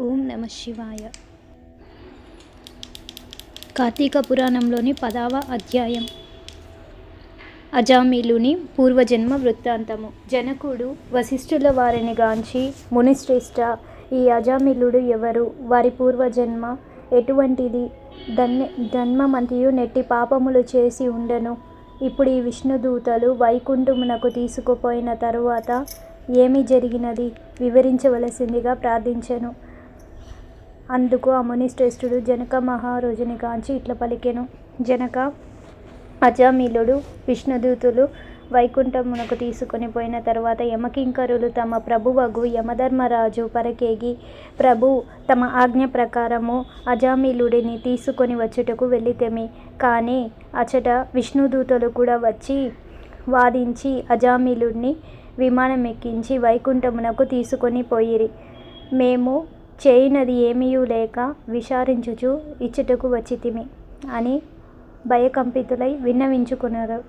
ఓం నమ శివాయ. కార్తీక పురాణంలోని పదవ అధ్యాయం. అజామిలుని పూర్వజన్మ వృత్తాంతము. జనకుడు వశిష్ఠుల వారిని గాంచి మునిశ్రేష్ట ఈ అజామిలుడు ఎవరు? వారి పూర్వజన్మ ఎటువంటిది? ధన్య జన్మమంతియు నెట్టి పాపములు చేసి ఉండను. ఇప్పుడు ఈ విష్ణుదూతలు వైకుంఠమునకు తీసుకుపోయిన తరువాత ఏమి జరిగినది? వివరించవలసిందిగా ప్రార్థించను. అందుకు ఆ మునిశ్రేష్ఠుడు జనక మహారాజుని కాంచి ఇట్ల పలికెను. జనక అజామిలుడు విష్ణుదూతులు వైకుంఠమునకు తీసుకొని పోయిన తరువాత యమకింకరులు తమ ప్రభువగు యమధర్మరాజు పరకేగి ప్రభు తమ ఆజ్ఞ ప్రకారము అజామిలుడిని తీసుకొని వచ్చుటకు వెళ్ళితేమి. కానీ అచట విష్ణుదూతలు కూడా వచ్చి వాదించి అజామిలుడిని విమానం ఎక్కించి వైకుంఠమునకు తీసుకొని పోయిరి. మేము చేయినది ఏమీయూ లేక విచారించుచు ఇచ్చుటకు వచ్చితిమి అని భయకంపితులై విన్నవించుకున్నారు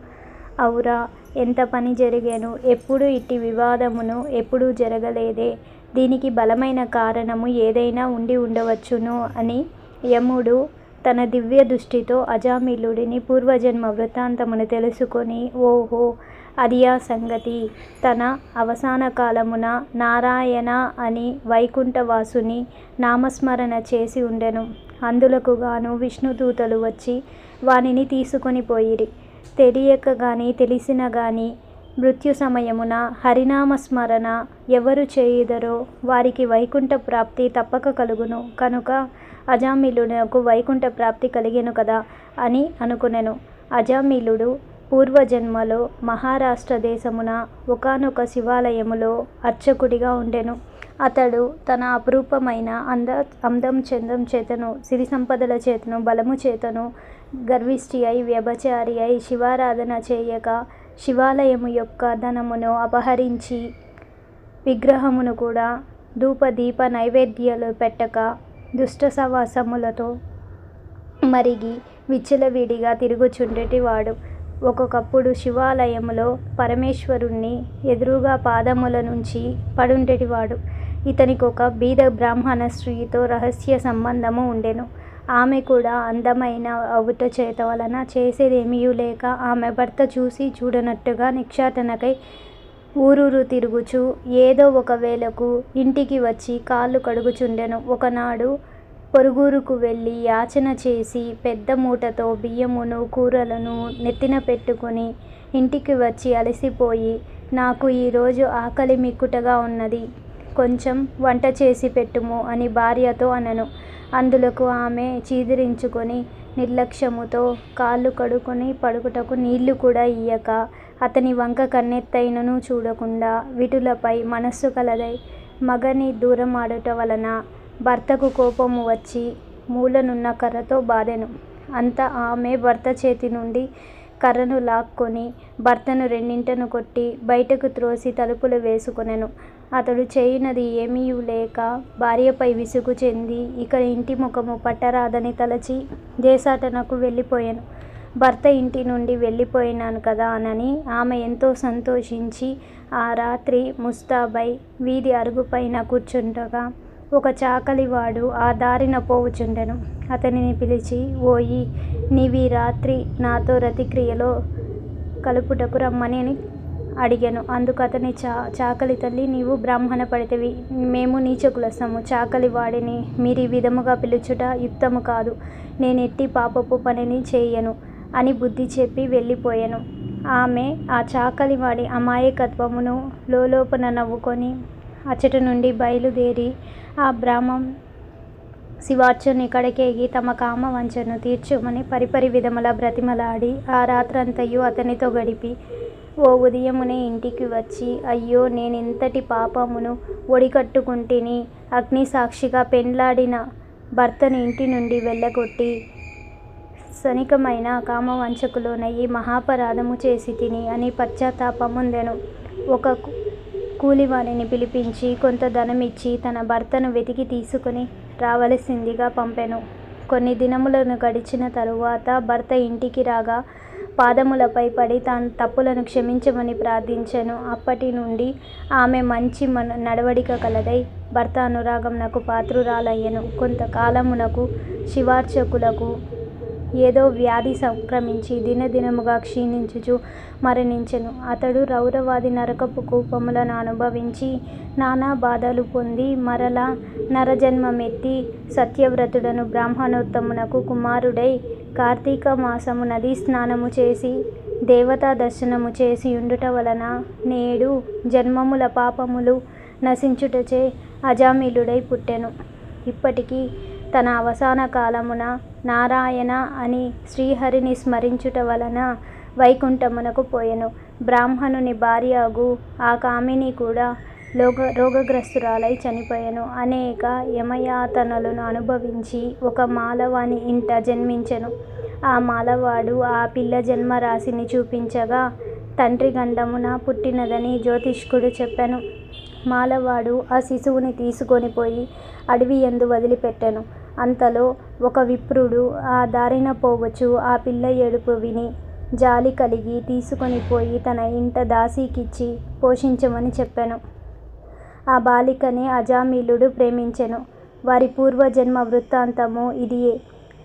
అవురా ఎంత పని జరిగాను? ఎప్పుడు ఇట్టి వివాదమును ఎప్పుడూ జరగలేదే. దీనికి బలమైన కారణము ఏదైనా ఉండి ఉండవచ్చును అని యముడు తన దివ్య దృష్టితో అజామిలుడిని పూర్వజన్మ వృత్తాంతమును తెలుసుకొని ఓహో అది ఆ సంగతి. తన అవసాన కాలమున నారాయణ అని వైకుంఠవాసుని నామస్మరణ చేసి ఉండెను. అందులకు గాను విష్ణుదూతలు వచ్చి వానిని తీసుకొని పోయిరి. తెలియక గాని తెలిసిన గాని మృత్యు సమయమున హరినామస్మరణ ఎవరు చేయుదరో వారికి వైకుంఠ ప్రాప్తి తప్పక కలుగును. కనుక అజామిలునకు వైకుంఠ ప్రాప్తి కలిగెను కదా అని అనుకునెను. అజామిలుడు పూర్వజన్మలో మహారాష్ట్ర దేశమున ఒకానొక శివాలయములో అర్చకుడిగా ఉండెను. అతడు తన అపురూపమైన అంద అందం చందం చేతను సిరి సంపదల చేతను బలము చేతను గర్విష్టి అయి వ్యభచారి అయి శివారాధన చేయక శివాలయము యొక్క ధనమును అపహరించి విగ్రహమును కూడా ధూపదీప నైవేద్యాలు పెట్టక దుష్ట సవాసములతో మరిగి విచ్చలవిడిగా తిరుగుచుండేటివాడు. ఒక్కొక్కప్పుడు శివాలయములో పరమేశ్వరుణ్ణి ఎదురుగా పాదముల నుంచి పడుండేటివాడు. ఇతనికి ఒక బీద బ్రాహ్మణ స్త్రీతో రహస్య సంబంధము ఉండెను. ఆమె కూడా అందమైన అవుట చేత వలన చేసేదేమీ లేక ఆమె భర్త చూసి చూడనట్టుగా నిక్షాటనకై ఊరూరు తిరుగుచు ఏదో ఒక వేళకు ఇంటికి వచ్చి కాళ్ళు కడుగుచుండెను. ఒకనాడు పొరుగురుకు వెళ్ళి యాచన చేసి పెద్ద మూటతో బియ్యమును కూరలను నెత్తిన పెట్టుకొని ఇంటికి వచ్చి అలసిపోయి నాకు ఈరోజు ఆకలి మిక్కుటగా ఉన్నది. కొంచెం వంట చేసి పెట్టుము అని భార్యతో అనను. అందులకు ఆమె చీదిరించుకొని నిర్లక్ష్యముతో కాళ్ళు కడుకొని పడుకుటకు నీళ్ళు కూడా ఇయ్యక అతని వంక కన్నెత్తైనను చూడకుండా విటులపై మనస్సు కలదై మగని దూరం ఆడుట వలన భర్తకు కోపము వచ్చి మూలనున్న కర్రతో బాధెను. అంత ఆమె భర్త చేతి నుండి కర్రను లాక్కొని భర్తను రెండింటను కొట్టి బయటకు త్రోసి తలుపులు వేసుకొనెను. అతడు చేయునది ఏమీ లేక భార్యపై విసుగు చెంది ఇక ఇంటి ముఖము పట్టరాదని తలచి దేశాటనకు వెళ్ళిపోయాను. భర్త ఇంటి నుండి వెళ్ళిపోయినాను కదా అనని ఆమె ఎంతో సంతోషించి ఆ రాత్రి ముస్తాబై వీధి అరుగుపైన కూర్చుండగా ఒక చాకలివాడు ఆ దారిన పోవుచుండెను. అతనిని పిలిచి ఓయి నీవీ రాత్రి నాతో రతిక్రియలో కలుపుటకు రమ్మని అడిగాను. అందుకు అతని చా చాకలి తల్లి నీవు బ్రాహ్మణ పడితేవి. మేము నీచకులసము. చాకలి వాడిని మీరు ఈ విధముగా పిలుచుట యుక్తము కాదు. నేను ఎట్టి పాపపు పనిని చేయను అని బుద్ధి చెప్పి వెళ్ళిపోయాను. ఆమె ఆ చాకలి వాడి అమాయకత్వమును లోలోపన నవ్వుకొని అచ్చట నుండి బయలుదేరి ఆ బ్రాహ్మం శివార్చుని కడకేగి తమ కామ వంచను తీర్చుమని పరిపరి విధముల బ్రతిమలాడి ఆ రాత్రంతయు అతనితో గడిపి ఓ ఉదయమునే ఇంటికి వచ్చి అయ్యో నేనెంతటి పాపమును ఒడికట్టుకుంటిని అగ్ని సాక్షిగా పెండ్లాడిన భర్తను ఇంటి నుండి వెళ్ళగొట్టి సనికమైన కామవంచకులోనయ్యి మహాపరాధము చేసి తిని అని పశ్చాత్తాపముందెను. ఒక కూలివాణిని పిలిపించి కొంత ధనమిచ్చి తన భర్తను వెతికి తీసుకుని రావలసిందిగా పంపెను. కొన్ని దినములను గడిచిన తరువాత భర్త ఇంటికి రాగా పాదములపై పడి తాను తప్పులను క్షమించమని ప్రార్థించెను. అప్పటి నుండి ఆమె మంచి మన నడవడిక కలదై భర్త అనురాగమునకు పాత్రురాలయ్యెను. కొంతకాలమునకు శివార్చకులకు ఏదో వ్యాధి సంక్రమించి దినదినముగా క్షీణించుచు మరణించెను. అతడు రౌరవాది నరకపు కూపములను అనుభవించి నానా బాధలు పొంది మరల నరజన్మమెత్తి సత్యవ్రతుడను బ్రాహ్మణోత్తమునకు కుమారుడై కార్తీక మాసము నదీ స్నానము చేసి దేవతా దర్శనము చేసి ఉండుట వలన నేడు జన్మముల పాపములు నశించుటచే అజామిళుడై పుట్టెను. ఇప్పటికి తన అవసాన కాలమున నారాయణ అని శ్రీహరిని స్మరించుట వలన వైకుంఠమునకు పోయెను. బ్రాహ్మణుని భార్యగు ఆ కామిని కూడా లోగ రోగగ్రస్తురాలై చనిపోయెను. అనేక యమయాతనలను అనుభవించి ఒక మాలవాని ఇంట జన్మించెను. ఆ మాలవాడు ఆ పిల్ల జన్మ రాశిని చూపించగా తండ్రి గండమున పుట్టినదని జ్యోతిష్కుడు చెప్పెను. మాలవాడు ఆ శిశువుని తీసుకొని పోయి అడవి ఎందు వదిలిపెట్టెను. అంతలో ఒక విప్రుడు ఆ దారిన పోవచ్చు. ఆ పిల్ల ఏడుపు విని జాలి కలిగి తీసుకొని పోయి తన ఇంట దాసీకిచ్చి పోషించమని చెప్పెను. ఆ బాలికని అజామీలుడు ప్రేమించెను. వారి పూర్వజన్మ వృత్తాంతము ఇదియే.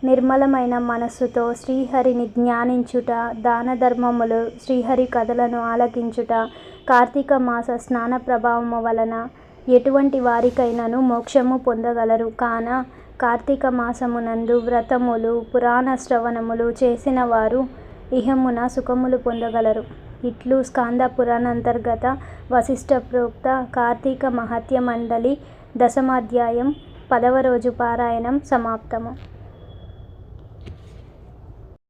నిర్మలమైన మనస్సుతో శ్రీహరిని ధ్యానించుట దాన ధర్మములు శ్రీహరి కథలను ఆలకించుట కార్తీక మాస స్నాన ప్రభావము వలన ఎటువంటి వారికైనను మోక్షము పొందగలరు. కాన కార్తీక మాసమునందు వ్రతములు పురాణ శ్రవణములు చేసిన వారు ఇహమున సుఖములు పొందగలరు. ఇట్లు స్కాంద పురాణాంతర్గత వశిష్ఠ ప్రోక్త కార్తీక మహత్య మండలి దశమాధ్యాయం పదవ రోజు పారాయణం సమాప్తము.